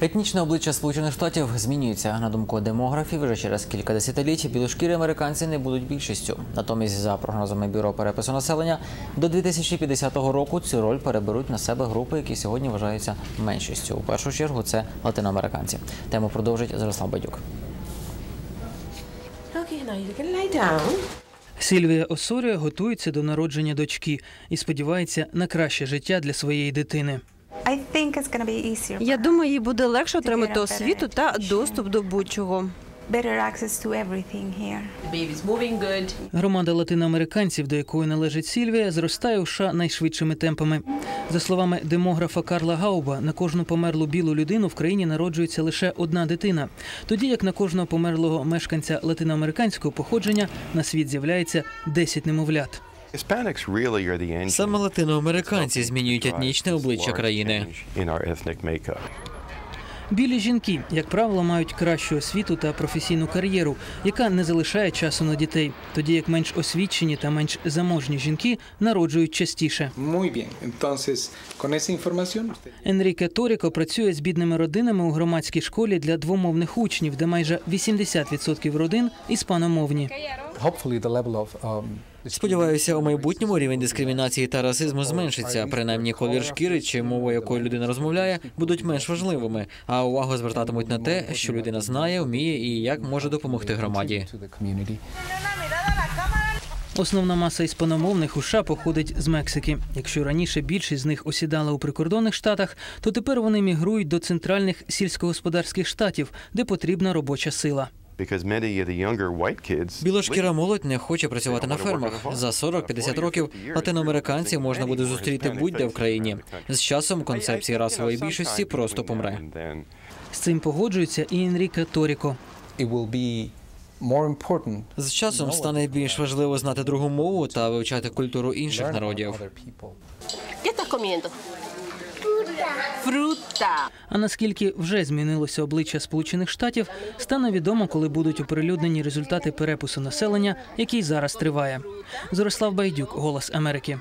Етнічне обличчя Сполучених Штатів змінюється. На думку демографів, вже через кілька десятиліть білошкірі американці не будуть більшістю. Натомість, за прогнозами бюро перепису населення, до 2050 року цю роль переберуть на себе групи, які сьогодні вважаються меншістю. У першу чергу це латиноамериканці. Тему продовжить Зрослав Бадюк. Okay, now you can lie down. Сильвія Осоріо готується до народження дочки і сподівається на краще життя для своєї дитини. I think it's going to be easier. Я думаю, їй буде легше отримати освіту та доступ до будь-чого. better access to everything here. The baby's moving good. Громада латиноамериканців, до якої належить Сільвія, зростає у США найшвидшими темпами. За словами демографа Карла Гауба, на кожну померлу білу людину в країні народжується лише одна дитина, тоді як на кожного померлого мешканця латиноамериканського походження на світ з'являється 10 немовлят. Саме латиноамериканці змінюють етнічне обличчя країни. Білі жінки, як правило, мають кращу освіту та професійну кар'єру, яка не залишає часу на дітей, тоді як менш освічені та менш заможні жінки народжують частіше. Енріке Торіко працює з бідними родинами у громадській школі для двомовних учнів, де майже 80% родин іспаномовні. Hopefully the level of um, Сподіваюся, у майбутньому рівень дискримінації та расизму зменшиться. Принаймні, колір шкіри чи мова, якою людина розмовляє, будуть менш важливими, а увагу звертатимуть на те, що людина знає, вміє і як може допомогти громаді. Основна маса іспаномовних у США походить з Мексики. Якщо раніше більшість з них осідала у прикордонних штатах, то тепер вони мігрують до центральних сільськогосподарських штатів, де потрібна робоча сила. Білошкіра молодь не хоче працювати на фермах. За 40-50 років латиноамериканців можна буде зустріти будь-де в країні. З часом концепція расової більшості просто помре. З цим погоджується і Енріке Торіко. It will be more important З часом стане більш важливо знати другу мову та вивчати культуру інших народів. other people. ¿Qué Fruta. А наскільки вже змінилося обличчя Сполучених Штатів, стане відомо, коли будуть оприлюднені результати перепису населення, який зараз триває. Зорислав Байдюк, Голос Америки.